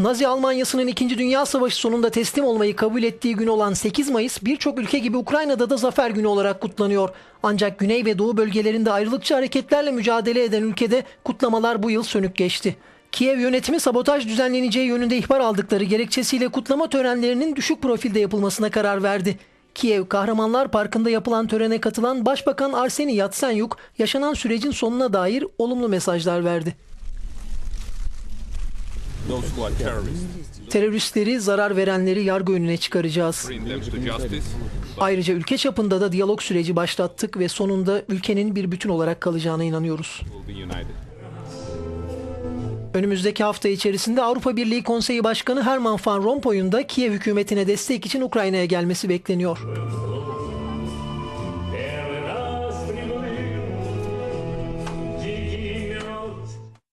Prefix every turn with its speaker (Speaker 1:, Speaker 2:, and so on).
Speaker 1: Nazi Almanyası'nın 2. Dünya Savaşı sonunda teslim olmayı kabul ettiği gün olan 8 Mayıs birçok ülke gibi Ukrayna'da da zafer günü olarak kutlanıyor. Ancak güney ve doğu bölgelerinde ayrılıkçı hareketlerle mücadele eden ülkede kutlamalar bu yıl sönük geçti. Kiev yönetimi sabotaj düzenleneceği yönünde ihbar aldıkları gerekçesiyle kutlama törenlerinin düşük profilde yapılmasına karar verdi. Kiev Kahramanlar Parkı'nda yapılan törene katılan Başbakan Arseni Yatsenyuk yaşanan sürecin sonuna dair olumlu mesajlar verdi. Teröristleri, zarar verenleri yargı önüne çıkaracağız. Ayrıca ülke çapında da diyalog süreci başlattık ve sonunda ülkenin bir bütün olarak kalacağına inanıyoruz. Önümüzdeki hafta içerisinde Avrupa Birliği Konseyi Başkanı Herman Van Rompuy'un da Kiev hükümetine destek için Ukrayna'ya gelmesi bekleniyor.